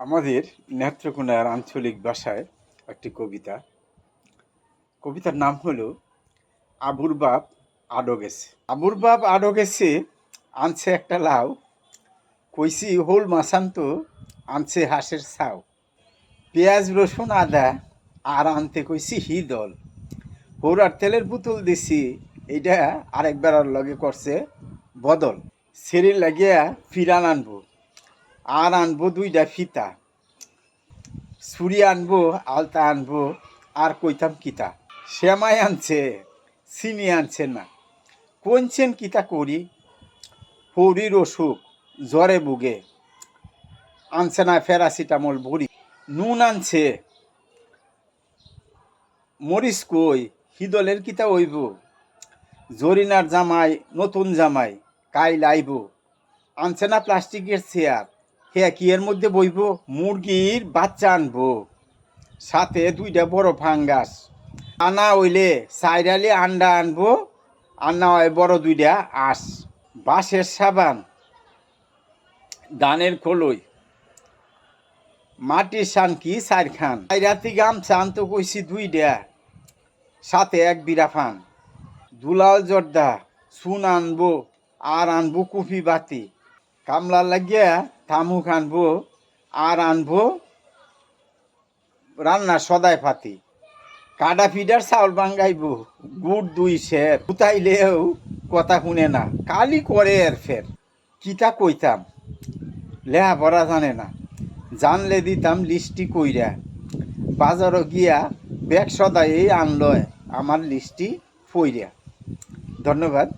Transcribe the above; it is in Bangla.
আমাদের নেত্রকোনার আঞ্চলিক ভাষায় একটি কবিতা। কবিতার নাম হলো আবুর বাপ আডো গেছে। আবুর বাপ আডো গেছে, আনছে একটা লাউ। কইছি, হোল মাসান্ত আনছে হাঁসের ছাও পেঁয়াজ, রসুন, আদা আর আনতে কইছি হিদল হৌরার তেলের বোতল দিছি এইটা আরেকবার আর লগে করছে বদল। সেরে লাগিয়া ফিরান আনব। আর আনব দুইটা ফিতা। ছুরি আনব, আলতা আনব, আর কইতাম কিতা। শ্যামাই আনছে, চিনি আনছে না। কোনছেন কিতা করি? পৌরির অসুখ, জ্বরে বুগে আনছে না ফেরাসিটামল বড়ি। নুন আনছে। মরিস কই? হিদলের কিতা ওইব জরিনার জামাই, নতুন জামাই, কাইল আইব। আনছে না প্লাস্টিকের চেয়ার। হে কি এর মধ্যে বইব? মুরগির বাচ্চা আনব। সাথে দুইটা বড় ফাঙ্গাস। আনা হইলে সাইরালি আন্ডা আনব আনা হয় বড় দুইটা আঁশ। বাঁশের সাবান ধানের খোলই মাটির সান কি চার খান রাতি গামছা আনতো কইছি দুইটা। সাথে এক বিরা ফান। দুলাল জর্দা, চুন আনব, আর আনব কুপি বাতি। কামলা লাগিয়া থামুক আনব আর আনব রান্না সদাই পাতি কাডা ফিডার চাউল বাঙ্গাইব, গুড় দুই সের। উতাইলেও কথা শুনে না, কালি করে এর ফের। কিতা কইতাম? লেহা পড়া জানে না। জানলে দিতাম লিস্টি কইরা। বাজারও গিয়া ব্যাগ সদাই আনলয়, আমার লিস্টি ফইরা। ধন্যবাদ।